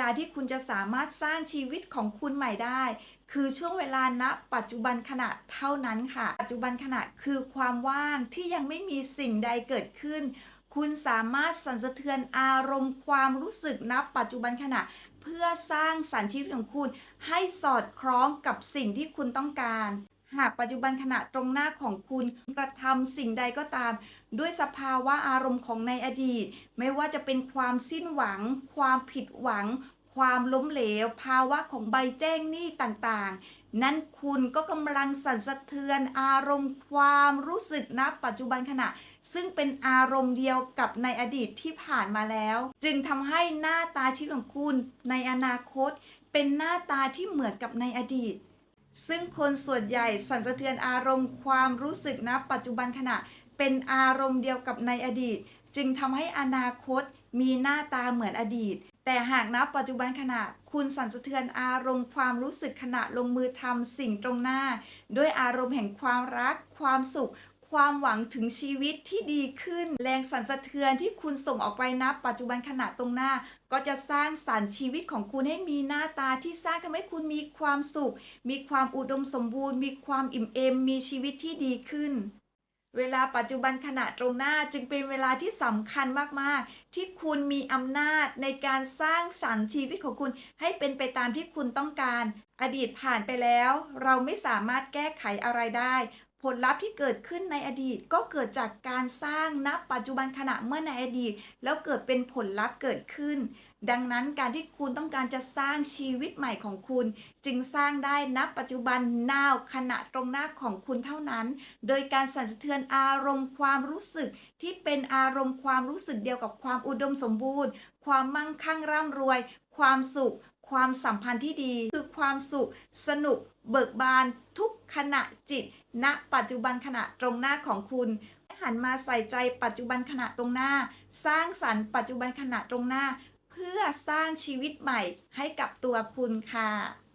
ลาที่คุณจะสามารถสร้างชีวิตของคุณใหม่ได้ คือช่วงเวลาณปัจจุบันขณะเท่านั้นค่ะ ปัจจุบันขณะคือความว่างที่ยังไม่มีสิ่งใดเกิดขึ้น คุณสามารถสั่นสะเทือนอารมณ์ความรู้สึกณปัจจุบันขณะ เพื่อสร้างสรรค์ชีวิตของคุณ ให้สอดคล้องกับสิ่งที่คุณต้องการ หากปัจจุบันขณะตรงหน้าของคุณกระทำสิ่งใดก็ตาม ด้วยสภาวะอารมณ์ของในอดีต ไม่ว่าจะเป็นความสิ้นหวัง ความผิดหวัง ความล้มเหลว ภาวะของใบแจ้งหนี้ต่างๆ นั่นคุณก็กำลังสั่นสะเทือนอารมณ์ความรู้สึกณปัจจุบันขณะ ซึ่งเป็นอารมณ์เดียวกับในอดีตที่ผ่านมาแล้ว จึงทำให้หน้าตาชีวิตของคุณในอนาคต เป็นหน้าตาที่เหมือนกับในอดีต ซึ่งคนส่วนใหญ่สั่นสะเทือนอารมณ์ความรู้สึกณปัจจุบันขณะ เป็นอารมณ์เดียวกับในอดีต จึงทำให้อนาคตมีหน้าตาเหมือนอดีต แต่หากณปัจจุบันขณะ คุณสั่นสะเทือนอารมณ์ความรู้สึกขณะลงมือทำสิ่งตรงหน้า ด้วยอารมณ์แห่งความรัก ความสุข ความหวังถึงชีวิตที่ดีขึ้น แรงสั่นสะเทือนที่คุณส่งออกไปนะปัจจุบันขณะตรงหน้า ก็จะสร้างสรรค์ชีวิตของคุณให้มีหน้าตาที่สร้างทำให้คุณมีความสุข มีความอุดมสมบูรณ์ มีความอิ่มเอม มีชีวิตที่ดีขึ้น เวลาปัจจุบันขณะตรงหน้าจึงเป็นเวลาที่สำคัญมาก ๆ ที่คุณมีอำนาจในการสร้างสรรค์ชีวิตของคุณ ให้เป็นไปตามที่คุณต้องการ อดีตผ่านไปแล้ว เราไม่สามารถแก้ไขอะไรได้ ผลลัพธ์ที่เกิดขึ้นในอดีตก็เกิดจากการสร้างณปัจจุบันขณะเมื่อในอดีต แล้วเกิดเป็นผลลัพธ์เกิดขึ้น ดังนั้นการที่คุณต้องการจะสร้างชีวิตใหม่ของคุณ จึงสร้างได้ณปัจจุบันนาวขณะตรงหน้าของคุณเท่านั้น โดยการสั่นสะเทือนอารมณ์ความรู้สึก ที่เป็นอารมณ์ความรู้สึกเดียวกับความอุดมสมบูรณ์ ความมั่งคั่งร่ำรวย ความสุข ความสัมพันธ์ที่ดี คือความสุข สนุก เบิกบานทุกขณะจิต ณปัจจุบันขณะตรงหน้าของคุณหันมาใส่ใจปัจจุบันขณะตรงหน้า สร้างสรรค์ปัจจุบันขณะตรงหน้า เพื่อสร้างชีวิตใหม่ให้กับตัวคุณค่ะ